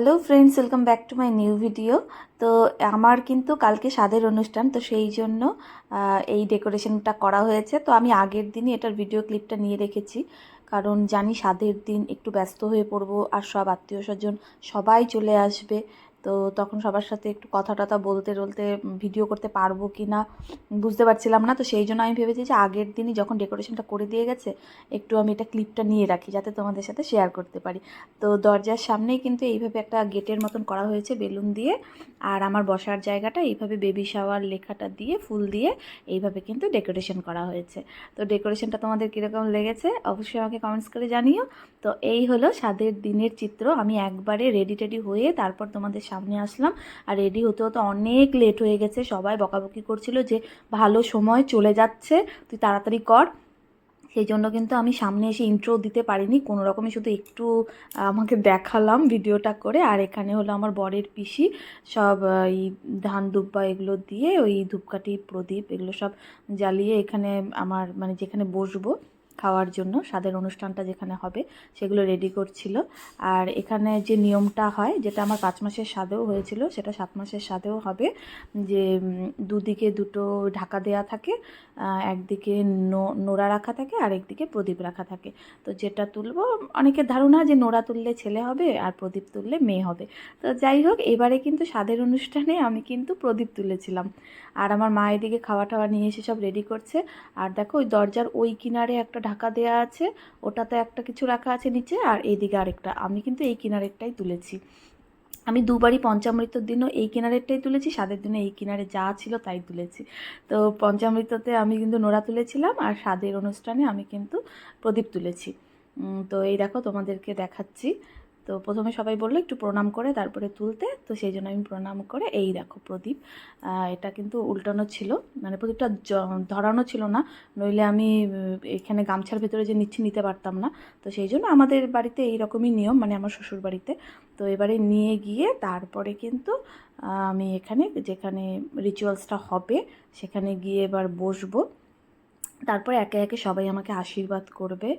Hello friends welcome back to my new video তো আমার কিন্তু কালকে স্বাদের অনুষ্ঠান, তো সেই জন্য এই ডেকোরেশনটা করা হয়েছে। তো আমি আগের দিনই এটার ভিডিও ক্লিপটা নিয়ে রেখেছি। কারণ জানি স্বাদের দিন একটু ব্যস্ত হয়ে পড়ব আর সব আত্মীয় স্বজন সবাই চলে আসবে। তো তখন সবার সাথে একটু কথা টথা বলতে বলতে ভিডিও করতে পারব কি না বুঝতে পারছিলাম না। তো সেই জন্য আমি ভেবেছি যে আগের দিনই যখন ডেকোরেশনটা করে দিয়ে গেছে, একটু আমি এটা ক্লিপটা নিয়ে রাখি যাতে তোমাদের সাথে শেয়ার করতে পারি। তো দরজার সামনেই কিন্তু এইভাবে একটা গেটের মতন করা হয়েছে বেলুন দিয়ে। আর আমার বসার জায়গাটা এইভাবে বেবি শাওয়ার লেখাটা দিয়ে, ফুল দিয়ে এইভাবে কিন্তু ডেকোরেশন করা হয়েছে। তো ডেকোরেশনটা তোমাদের কীরকম লেগেছে অবশ্যই আমাকে কমেন্টস করে জানিও। তো এই হলো স্বাদের দিনের চিত্র। আমি একবারে রেডি টেডি হয়ে তারপর তোমাদের সামনে আসলাম আর রেডি হতে হতে অনেক লেট হয়ে গেছে। সবাই বকাবকি করছিল যে ভালো সময় চলে যাচ্ছে, তুই তাড়াতাড়ি কর। সেই জন্য কিন্তু আমি সামনে এসে ইন্ট্রো দিতে পারিনি। কোনো রকমই শুধু একটু আমাকে দেখালাম ভিডিওটা করে। আর এখানে হলো আমার বরের পিসি। সব এই ধান দুব্বা এগুলো দিয়ে ওই ধূপকাঠি, প্রদীপ এগুলো সব জ্বালিয়ে এখানে আমার মানে যেখানে বসবো খাওয়ার জন্য স্বাদের অনুষ্ঠানটা যেখানে হবে সেগুলো রেডি করছিল। আর এখানে যে নিয়মটা হয়, যেটা আমার পাঁচ মাসের স্বাদেও হয়েছিল, সেটা সাত মাসের স্বাদেও হবে। যে দুদিকে দুটো ঢাকা দেয়া থাকে একদিকে নোড়া রাখা থাকে, আর একদিকে প্রদীপ রাখা থাকে। তো যেটা তুলবো, অনেকের ধারণা যে নোড়া তুললে ছেলে হবে আর প্রদীপ তুললে মেয়ে হবে। তো যাই হোক, এবারে কিন্তু স্বাদের অনুষ্ঠানে আমি কিন্তু প্রদীপ তুলেছিলাম। আর আমার মা এদিকে খাওয়া টাওয়া নিয়ে এসে সব রেডি করছে। আর দেখো, ওই দরজার ওই কিনারে একটা ঢাকা দেয়া আছে, ওটাতে একটা কিছু রাখা আছে নিচে, আর এইদিকে আরেকটা। আমি কিন্তু এই কিনারেরটাই তুলেছি। আমি দুবারই পঞ্চামৃতর দিনও এই কিনারেরটাই তুলেছি, স্বাদের দিনে এই কিনারে যা ছিল তাই তুলেছি। তো পঞ্চামৃততে আমি কিন্তু নোড়া তুলেছিলাম, আর স্বাদের অনুষ্ঠানে আমি কিন্তু প্রদীপ তুলেছি। তো এই দেখো তোমাদেরকে দেখাচ্ছি। তো প্রথমে সবাই বলল একটু প্রণাম করে তারপরে তুলতে। তো সেই জন্য আমি প্রণাম করে, এই দেখো প্রদীপ। এটা কিন্তু উল্টানো ছিল মানে প্রদীপটা ধরানো ছিল না। নইলে আমি এখানে গামছার ভেতরে যে নিচ্ছি নিতে পারতাম না। তো সেই জন্য আমাদের বাড়িতে এই রকমই নিয়ম মানে আমার শ্বশুর বাড়িতে। তো এবারে নিয়ে গিয়ে তারপরে কিন্তু আমি এখানে যেখানে রিচুয়ালসটা হবে, সেখানে গিয়ে এবার বসবো। তারপরে একে একে সবাই আমাকে আশীর্বাদ করবে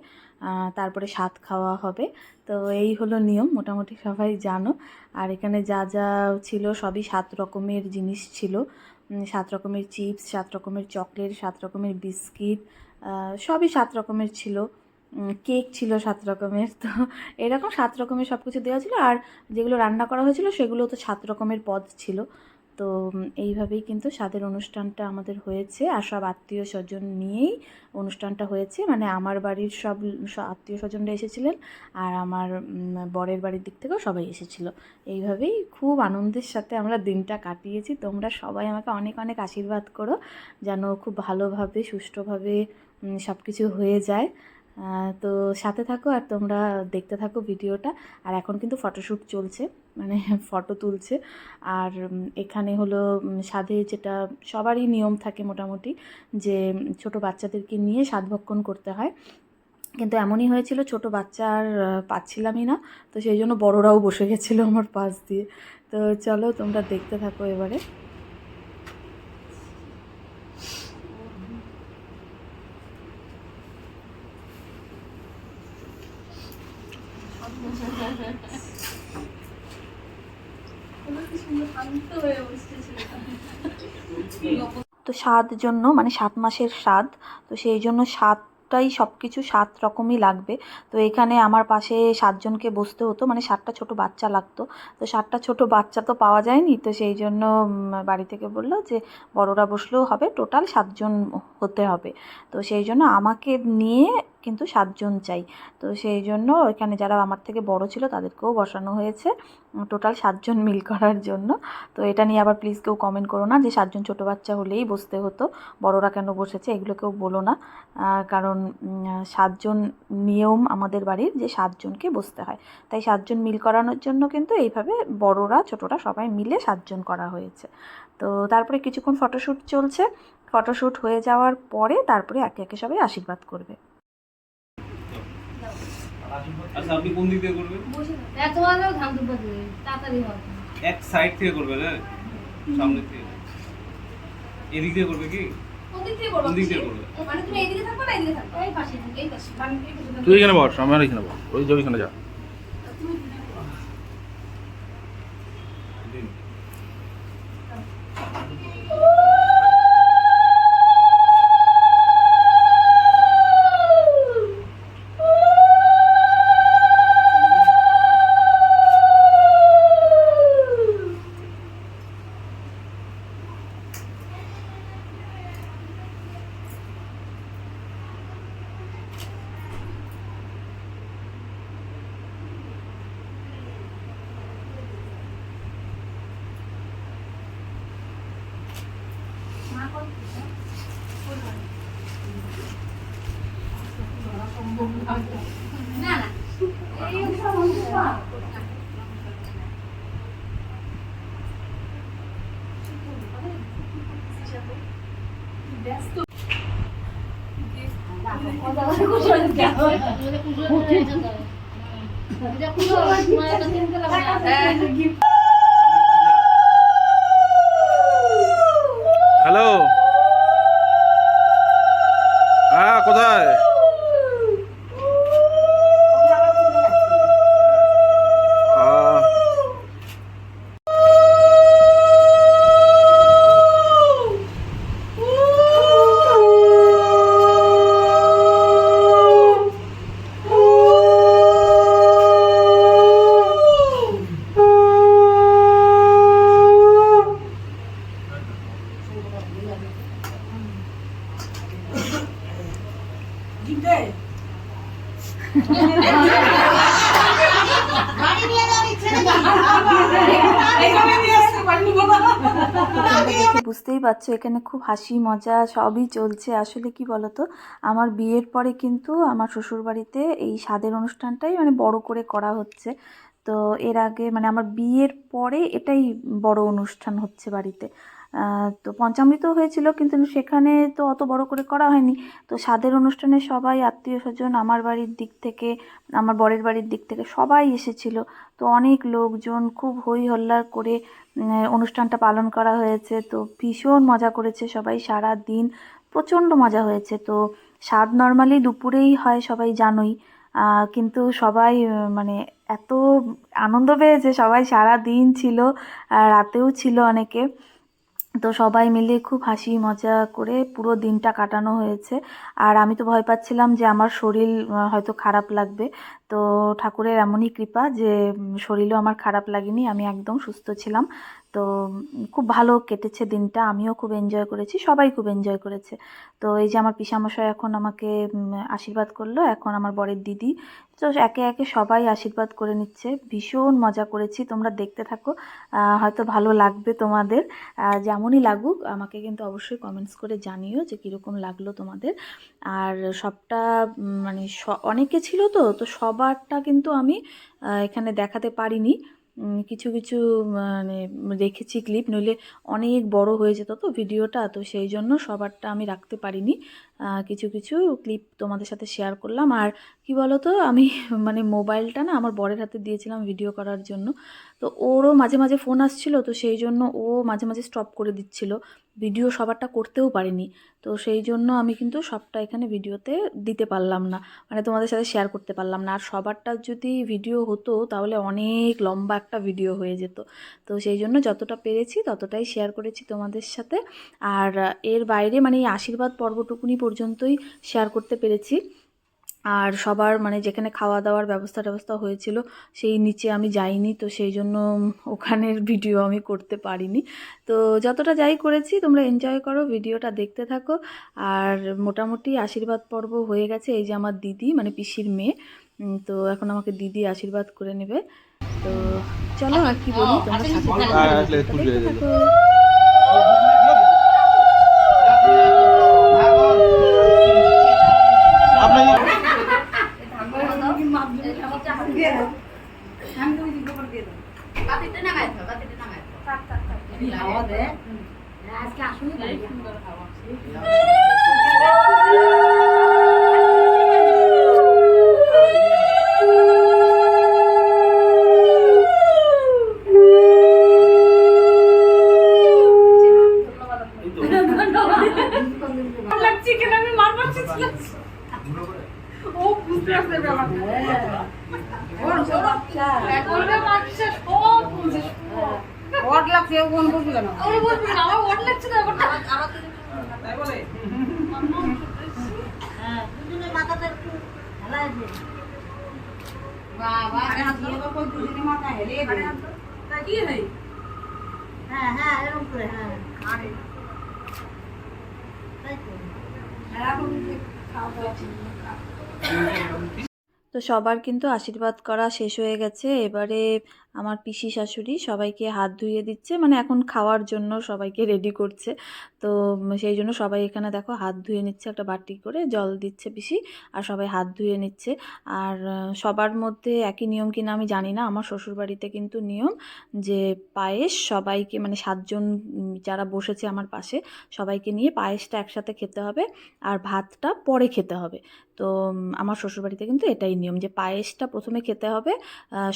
তারপরে স্বাদ খাওয়া হবে। তো এই হলো নিয়ম, মোটামুটি সবাই জানো। আর এখানে যা যা ছিল সবই সাত রকমের জিনিস ছিল। সাত রকমের চিপস, সাত রকমের চকলেট, সাত রকমের বিস্কিট সবই সাত রকমের ছিল। কেক ছিল সাত রকমের। তো এরকম সাত রকমের সব কিছু দেওয়া ছিল। আর যেগুলো রান্না করা হয়েছিল সেগুলো তো সাত রকমের পদ ছিল। তো এইভাবেই কিন্তু স্বাদের অনুষ্ঠানটা আমাদের হয়েছে আর সব আত্মীয় স্বজন নিয়েই অনুষ্ঠানটা হয়েছে। মানে আমার বাড়ির সব আত্মীয় স্বজনরা এসেছিলেন আর আমার বরের বাড়ির দিক থেকেও সবাই এসেছিল। এইভাবেই খুব আনন্দের সাথে আমরা দিনটা কাটিয়েছি। তোমরা সবাই আমাকে অনেক অনেক আশীর্বাদ করো যেন খুব ভালোভাবে, সুষ্ঠুভাবে সব কিছু হয়ে যায়। তো সাথে থাকো আর তোমরা দেখতে থাকো ভিডিওটা। আর এখন কিন্তু ফটোশ্যুট চলছে। মানে ফটো তুলছে। আর এখানে হলো সাধে যেটা সবারই নিয়ম থাকে মোটামুটি যে, ছোট বাচ্চাদেরকে নিয়ে সাধভক্ষণ করতে হয়। কিন্তু এমনই হয়েছিল, ছোট বাচ্চা আর পাচ্ছিলামই না। তো সেই জন্য বড়রাও বসে গেছিল আমার পাশ দিয়ে। তো চলো তোমরা দেখতে থাকো এবারে। তো স্বাদ জন্য মানে সাত মাসের স্বাদ, তো সেই জন্য সাতটাই সব কিছু সাত রকমই লাগবে। তো এখানে আমার পাশে সাতজনকে বসতে হতো মানে সাতটা ছোট বাচ্চা লাগতো। তো সাতটা ছোট বাচ্চা তো পাওয়া যায়নি, তো সেই জন্য বাড়ি থেকে বলল যে বড়রা বসলেও হবে, টোটাল সাতজন হতে হবে। তো সেই জন্য আমাকে নিয়ে কিন্তু সাতজন চাই। তো সেই জন্য এখানে যারা আমার থেকে বড় ছিল তাদেরকেও বসানো হয়েছে, টোটাল সাতজন মিল করার জন্য। তো এটা নিয়ে আবার প্লিজ কেউ কমেন্ট করো না যে সাতজন ছোটো বাচ্চা হলেই বসতে হতো, বড়রা কেন বসেছে এগুলো কেউ বলো না। কারণ সাতজন নিয়ম আমাদের বাড়ির যে সাতজনকে বসতে হয়। তাই সাতজন মিল করানোর জন্য কিন্তু এইভাবে বড়রা, ছোটরা সবাই মিলে সাতজন করা হয়েছে। তো তারপরে কিছুক্ষণ ফটোশ্যুট চলছে। ফটোশ্যুট হয়ে যাওয়ার পরে তারপরে একে একে সবাই আশীর্বাদ করবে। আচ্ছা আপনি কোন দিক দিয়ে করবেন? এত ভালো ধান দুপা দিয়ে তাড়াতাড়ি হবে। এক সাইড থেকে করবেন হ্যাঁ? সামনে থেকে। এদিক দিয়ে করবে কি? করব করবে? মানে তুমি এইদিকে থাকবে না এইদিকে থাকবে এই পাশে এই পাশে মানে এই পাশে। তুই এখানে বস আমার এখানে বস। ওই যে ওইখানে যা। হ্যালো পারছ এখানে খুব হাসি, মজা সবই চলছে। আসলে কি বলতো, আমার বিয়ের পরে কিন্তু আমার শ্বশুরবাড়িতে এই স্বাদের অনুষ্ঠানটাই মানে বড় করে করা হচ্ছে। তো এর আগে মানে আমার বিয়ের পরে এটাই বড় অনুষ্ঠান হচ্ছে বাড়িতে। তো পঞ্চামৃত হয়েছিল, কিন্তু সেখানে তো অত বড় করে করা হয়নি। তো স্বাদের অনুষ্ঠানে সবাই, আত্মীয় স্বজন, আমার বাড়ির দিক থেকে, আমার বরের বাড়ির দিক থেকে সবাই এসেছিল। তো অনেক লোকজন খুব হই হল্লার করে অনুষ্ঠানটা পালন করা হয়েছে। তো ভীষণ মজা করেছে সবাই সারা দিন প্রচণ্ড মজা হয়েছে। তো স্বাদ নর্মালি দুপুরেই হয়, সবাই জানোই। কিন্তু সবাই মানে এত আনন্দ পেয়েছে, সবাই সারা দিন ছিল রাতেও ছিল অনেকে। তো সবাই মিলে খুব হাসি মজা করে পুরো দিনটা কাটানো হয়েছে। আর আমি তো ভয় পাচ্ছিলাম যে আমার শরীর হয়তো খারাপ লাগবে। তো ঠাকুরের এমনই কৃপা যে শরীরও আমার খারাপ লাগেনি, আমি একদম সুস্থ ছিলাম। তো খুব ভালো কেটেছে দিনটা, আমিও খুব এনজয় করেছি, সবাই খুব এনজয় করেছে। তো এই যে আমার পিসামশাই এখন আমাকে আশীর্বাদ করল, এখন আমার বরের দিদি। তো একে একে সবাই আশীর্বাদ করে নিচ্ছে, ভীষণ মজা করেছি, তোমরা দেখতে থাকো হয়তো ভালো লাগবে তোমাদের। যেমনই লাগুক, আমাকে কিন্তু অবশ্যই কমেন্টস করে জানিও যে কীরকম লাগল তোমাদের। আর সবটা মানে অনেকে ছিল তো তো সবারটা কিন্তু আমি এখানে দেখাতে পারিনি। কিছু কিছু মানে রেখেছি ক্লিপ নইলে অনেক বড় হয়ে যেত তো ভিডিওটা, তো সেই জন্য সবারটা আমি রাখতে পারিনি। কিছু কিছু ক্লিপ তোমাদের সাথে শেয়ার করলাম। আর কি বলো তো আমি মানে মোবাইলটা না আমার বরের হাতে দিয়েছিলাম ভিডিও করার জন্য। তো ওরও মাঝে মাঝে ফোন আসছিল, তো সেই জন্য ও মাঝে মাঝে স্টপ করে দিচ্ছিল। ভিডিও সবারটা করতেও পারিনি। তো সেই জন্য আমি কিন্তু সবটা এখানে ভিডিওতে দিতে পারলাম না। মানে তোমাদের সাথে শেয়ার করতে পারলাম না। আর সবারটা যদি ভিডিও হতো, তাহলে অনেক লম্বা একটা ভিডিও হয়ে যেত। তো সেই জন্য যতটা পেরেছি, ততটাই শেয়ার করেছি তোমাদের সাথে। আর এর বাইরে মানে এই আশীর্বাদ পর্বটুকুনি পর্যন্তই শেয়ার করতে পেরেছি। আর সবার মানে যেখানে খাওয়া দাওয়ার ব্যবস্থা ট্যবস্থা হয়েছিল সেই নিচে আমি যাইনি তো সেই জন্য ওখানের ভিডিও আমি করতে পারিনি। তো যতটা যাই করেছি তোমরা এনজয় করো ভিডিওটা দেখতে থাকো। আর মোটামুটি আশীর্বাদ পর্ব হয়ে গেছে এই যে আমার দিদি মানে পিসির মেয়ে। তো এখন আমাকে দিদি আশীর্বাদ করে নেবে। তো চলো আর কি বলি তোমরা সাথে থাকো, দিলো। থাকো। আজকে আসুন চিকেন আমি মারবার চেয়েছিলাম ও বুঝতে পারছে ব্যাপারটা এখন মারছে সব বুঝে ওয়াট লাগছে ও কোন বুঝবে না ওরে বলবি না আমার ওয়াট লাগছে না ব্যাপারটা বাবা হাত দিয়ে তো কই দুদিনে মাথা হেলে দেবে তা কি হয় হ্যাঁ হ্যাঁ এরকম করে হ্যাঁ আরে তাই তো এরকম খাওয়া দাওয়া তো সবার কিন্তু আশীর্বাদ করা শেষ হয়ে গেছে। এবারে আমার পিসি শাশুড়ি সবাইকে হাত ধুইয়ে দিচ্ছে মানে এখন খাওয়ার জন্য সবাইকে রেডি করছে। তো সেই জন্য সবাই এখানে দেখো হাত ধুয়ে নিচ্ছে, একটা বাটি করে জল দিচ্ছে পিসি, আর সবাই হাত ধুয়ে নিচ্ছে। আর সবার মধ্যে একই নিয়ম কিনা আমি জানি না, আমার শ্বশুরবাড়িতে কিন্তু নিয়ম যে পায়েস সবাইকে মানে সাতজন যারা বসেছে আমার পাশে, সবাইকে নিয়ে পায়েসটা একসাথে খেতে হবে, আর ভাতটা পরে খেতে হবে। তো আমার শ্বশুরবাড়িতে কিন্তু এটাই নিয়ম যে পায়েসটা প্রথমে খেতে হবে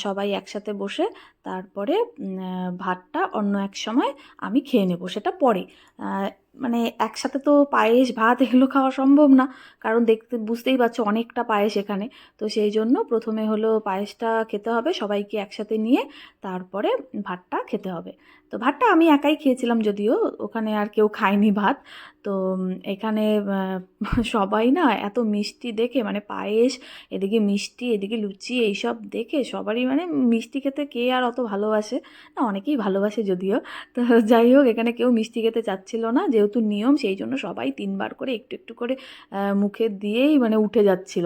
সবাই একসাথে বসে তারপরে ভাতটা অন্য এক সময় আমি খেয়ে নেব সেটা পরে। মানে একসাথে তো পায়েস, ভাত এগুলো খাওয়া সম্ভব না। কারণ দেখতে, বুঝতেই পারছ অনেকটা পায়েস এখানে। তো সেই জন্য প্রথমে হলো পায়েসটা খেতে হবে, সবাইকে একসাথে নিয়ে তারপরে ভাতটা খেতে হবে। তো ভাতটা আমি একাই খেয়েছিলাম যদিও, ওখানে আর কেউ খায়নি ভাত। তো এখানে সবাই না এত মিষ্টি দেখে মানে পায়েস, এদিকে মিষ্টি, এদিকে লুচি এইসব দেখে সবারই মানে মিষ্টি খেতে কে আর অত ভালোবাসে? না, অনেকেই ভালোবাসে যদিও। তো যাই হোক, এখানে কেউ মিষ্টি খেতে চাচ্ছিল না যেহেতু নিয়ম, সেই জন্য সবাই তিনবার করে একটু একটু করে মুখে দিয়েই মানে উঠে যাচ্ছিল।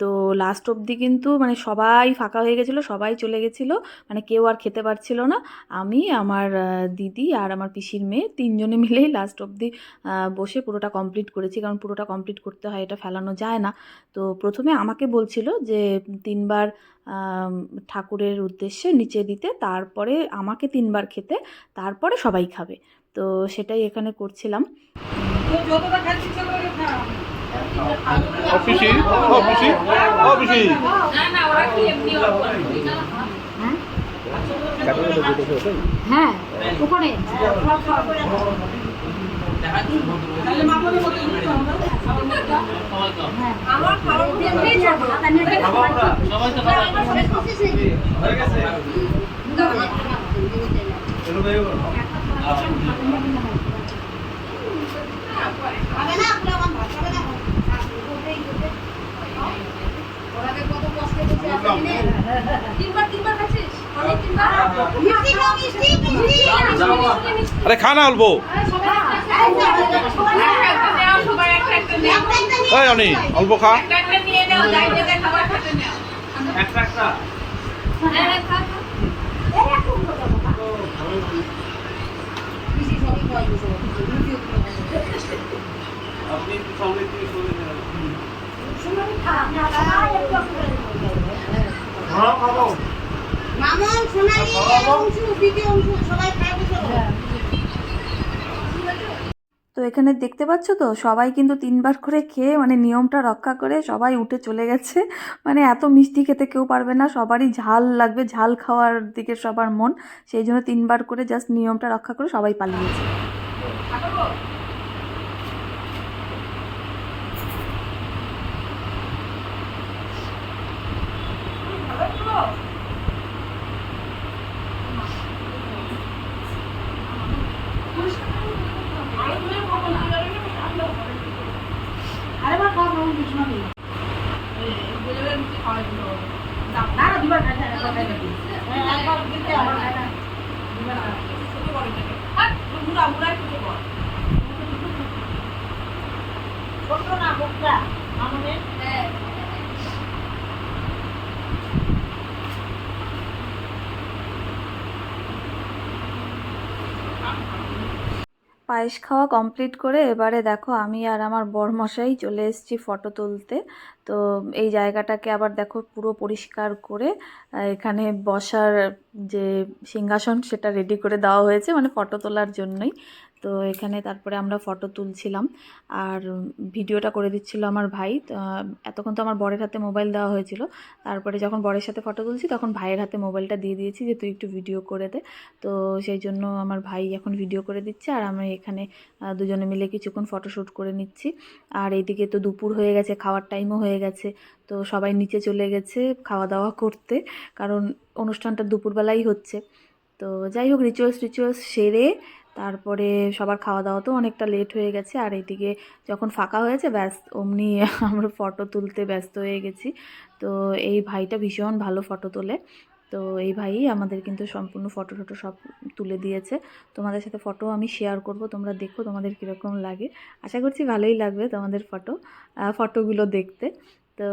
তো লাস্ট অবধি কিন্তু মানে সবাই ফাঁকা হয়ে গেছিল, সবাই চলে গেছিল। মানে কেউ আর খেতে পারছিল না। আমি, আমার দিদি আর আমার পিসির মেয়ে তিনজনে মিলেই লাস্ট অবধি বসে পুরোটা কমপ্লিট করেছি। কারণ পুরোটা কমপ্লিট করতে হয়, এটা ফেলানো যায় না। তো প্রথমে আমাকে বলছিল যে, তিনবার ঠাকুরের উদ্দেশ্যে নিচে দিতে, তারপরে আমাকে তিনবার খেতে, তারপরে সবাই খাবে। তো সেটাই এখানে করছিলাম। হ্যাঁ ওখানে। হয়ে। আরে খা না অল্প। সবাই একটা একটা এই অনি অল্প খা। একটা নিয়ে নাও দাইতে খাবার খেতে নাও। একটা একটা হ্যাঁ খা মিষ্টি সবই খাওয়াই দিছে আপনি একটু সামনে থেকে সরে যান। মামন সোনালি অংশু দ্বিতীয় অংশু সবাই খায় বসে। তো এখানে দেখতে পাচ্ছ তো? সবাই কিন্তু তিনবার করে খেয়ে মানে নিয়মটা রক্ষা করে সবাই উঠে চলে গেছে। মানে এত মিষ্টি খেতে কেউ পারবে না। সবারই ঝাল লাগবে, ঝাল খাওয়ার দিকে সবার মন। সেই জন্য তিনবার করে জাস্ট নিয়মটা রক্ষা করে সবাই পালিয়েছে আরে মা খাও খাও কিছু না না না দিবার খাই না একবার খাই না একবার দিতে আবার খাই না দিবার খাই বুড়া বুড়া খেতে বল ছোট না বোকরা মামনের পায়েস খাওয়া কমপ্লিট করে এবারে দেখো আমি আর আমার বরমশাই চলে এসেছি ফটো তুলতে। তো এই জায়গাটাকে আবার দেখো পুরো পরিষ্কার করে এখানে বসার যে সিংহাসন সেটা রেডি করে দেওয়া হয়েছে মানে ফটো তোলার জন্যই। তো এখানে তারপরে আমরা ফটো তুলছিলাম। আর ভিডিওটা করে দিচ্ছিল আমার ভাই। এতক্ষণ তো আমার বরের হাতে মোবাইল দেওয়া হয়েছিল। তারপরে যখন বরের সাথে ফটো তুলছি, তখন ভাইয়ের হাতে মোবাইলটা দিয়ে দিয়েছি যে, তুই একটু ভিডিও করে দে। তো সেই জন্য আমার ভাই এখন ভিডিও করে দিচ্ছে। আর আমি এখানে দুজনে মিলে কিছুক্ষণ ফটোশ্যুট করে নিচ্ছি। আর এইদিকে তো দুপুর হয়ে গেছে, খাওয়ার টাইমও হয়ে গেছে। তো সবাই নিচে চলে গেছে খাওয়া দাওয়া করতে। কারণ অনুষ্ঠানটা দুপুরবেলাই হচ্ছে। তো যাই হোক রিচুয়ালস রিচুয়ালস সেরে তারপরে সবার খাওয়া দাওয়া তো অনেকটা লেট হয়ে গেছে, আর এদিকে যখন ফাঁকা হয়েছে, ব্যাস, অমনি আমরা ফটো তুলতে ব্যস্ত হয়ে গেছি। তো এই ভাইটা ভীষণ ভালো ফটো তোলে। তো এই ভাই আমাদের কিন্তু সম্পূর্ণ ফটো টটো সব তুলে দিয়েছে। তোমাদের সাথে ফটো আমি শেয়ার করব, তোমরা দেখো তোমাদের কীরকম লাগে। আশা করছি ভালোই লাগবে তোমাদের ফটো ফটোগুলো দেখতে। তো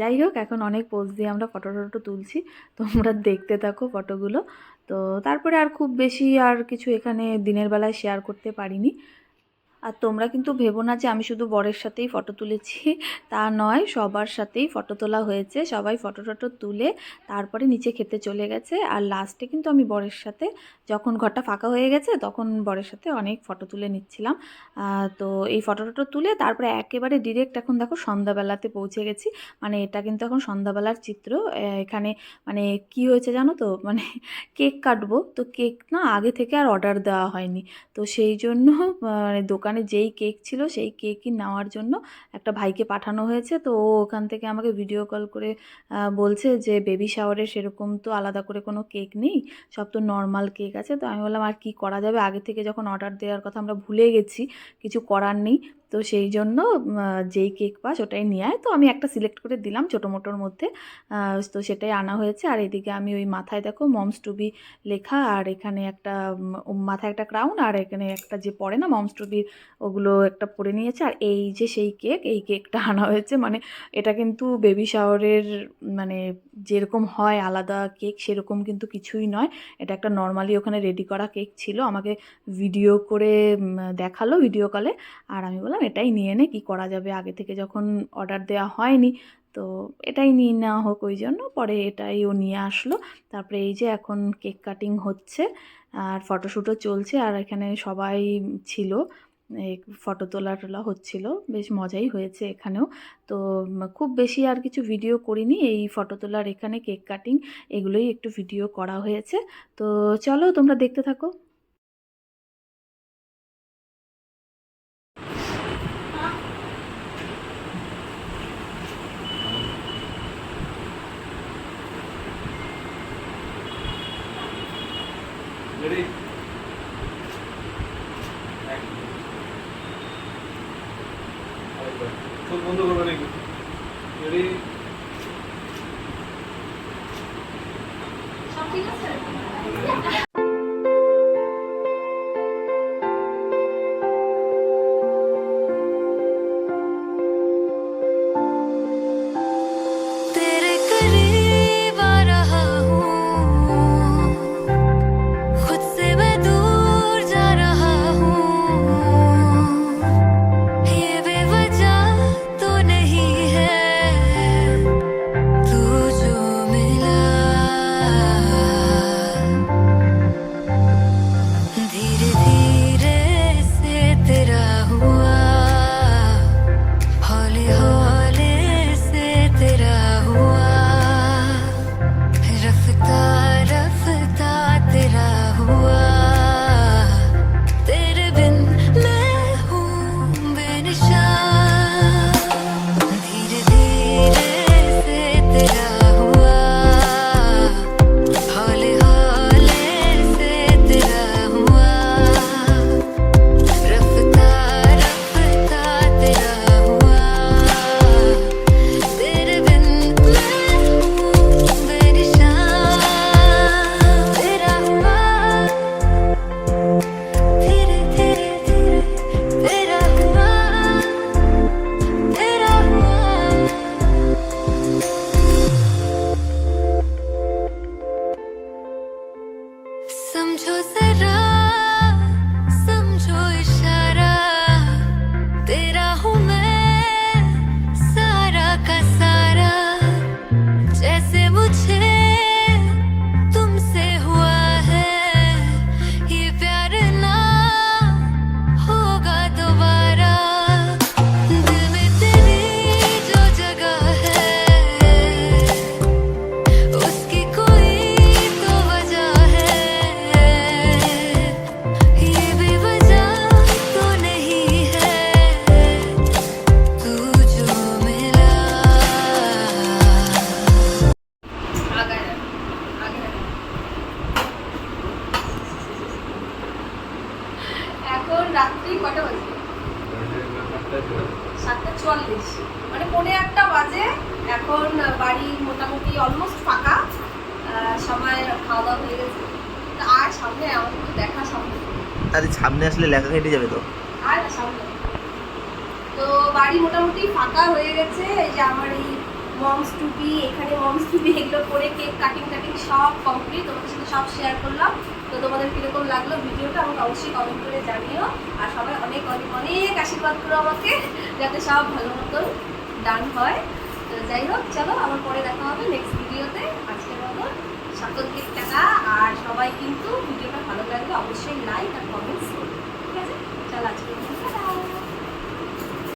যাই হোক, এখন অনেক পোজ দিয়ে আমরা ফটো টটো তুলছি। তোমরা দেখতে থাকো ফটোগুলো তো তারপরে আর খুব বেশি আর কিছু এখানে দিনের বেলায় শেয়ার করতে পারিনি। আর তোমরা কিন্তু ভেবো না যে আমি শুধু বরের সাথেই ফটো তুলেছি, তা নয় সবার সাথেই ফটো তোলা হয়েছে। সবাই ফটো টটো তুলে তারপরে নিচে খেতে চলে গেছে। আর লাস্টে কিন্তু আমি বরের সাথে, যখন ঘরটা ফাঁকা হয়ে গেছে, তখন বরের সাথে অনেক ফটো তুলে নিচ্ছিলাম। তো এই ফটো টটো তুলে তারপরে একেবারে ডিরেক্ট এখন দেখো সন্ধ্যাবেলাতে পৌঁছে গেছি। মানে এটা কিন্তু এখন সন্ধ্যাবেলার চিত্র। এখানে মানে কি হয়েছে জানো তো? মানে কেক কাটবো। তো কেক না আগে থেকে আর অর্ডার দেওয়া হয়নি। তো সেই জন্য মানে দোকানে যেই কেক ছিল সেই কেকই নেওয়ার জন্য একটা ভাইকে পাঠানো হয়েছে। তো ও ওখান থেকে আমাকে ভিডিও কল করে বলছে যে বেবি শাওয়ারে সেরকম তো আলাদা করে কোনো কেক নেই, সব তো নর্মাল কেক আছে। তো আমি বললাম, আর কি করা যাবে? আগে থেকে যখন অর্ডার দেওয়ার কথা আমরা ভুলে গেছি, কিছু করার নেই। তো সেই জন্য যেই কেক পাস ওটাই নিয়ে আয়। তো আমি একটা সিলেক্ট করে দিলাম ছোটো মোটোর মধ্যে। তো সেটাই আনা হয়েছে। আর এদিকে আমি ওই মাথায় দেখো মমস টুবি লেখা। আর এখানে একটা মাথায় একটা ক্রাউন। আর এখানে একটা যে পড়ে না মমস টুবির ওগুলো একটা পরে নিয়েছে। আর এই যে সেই কেক, এই কেকটা আনা হয়েছে। মানে এটা কিন্তু বেবি শাওয়ারের মানে যেরকম হয় আলাদা কেক, সেরকম কিন্তু কিছুই নয়। এটা একটা নর্মালি ওখানে রেডি করা কেক ছিল। আমাকে ভিডিও করে দেখাল ভিডিও কলে। আর আমি বললাম এটাই নিয়ে নে কী করা যাবে? আগে থেকে যখন অর্ডার দেওয়া হয়নি, তো এটাই নিয়ে নেওয়া হোক। ওই জন্য পরে এটাই ও নিয়ে আসলো। তারপরে এই যে এখন কেক কাটিং হচ্ছে, আর ফটোশ্যুটও চলছে, আর এখানে সবাই ছিল। ফটো তোলা টোলা হচ্ছিল। বেশ মজাই হয়েছে এখানেও। তো খুব বেশি আর কিছু ভিডিও করিনি। এই ফটো তোলার এখানে কেক কাটিং এগুলোই একটু ভিডিও করা হয়েছে। তো চলো তোমরা দেখতে থাকো রেডি চোখ বন্ধ করবে নাকি রেডি হয়ে গেছে। আর সামনে আমার তো দেখা সামনে আরে সামনে আসলে লেখা কেটে যাবে তো। আর সামনে তো বাড়ি মোটামুটি ফাঁকা হয়ে গেছে। এই যে আমার এই মমস টুপি এখানে মমস টুপি এগুলো করে কেক কাটিং কাটিং সব কমপ্লিট তোমাদের সাথে সব শেয়ার করলাম। তো তোমাদের কীরকম লাগল ভিডিওটা আমাকে অবশ্যই কমেন্ট করে জানিও। আর সবাই অনেক অনেক অনেক আশীর্বাদ করো আমাকে যাতে সব ভালো মতন ডান হয়। তো যাই হোক চলো আবার পরে দেখা হবে। নেক্সট সকলকে টাকা, আর সবাই কিন্তু ভিডিওটা ভালো লাগলে অবশ্যই লাইক আর কমেন্টস করবে, ঠিক আছে? চল আজকের মতো।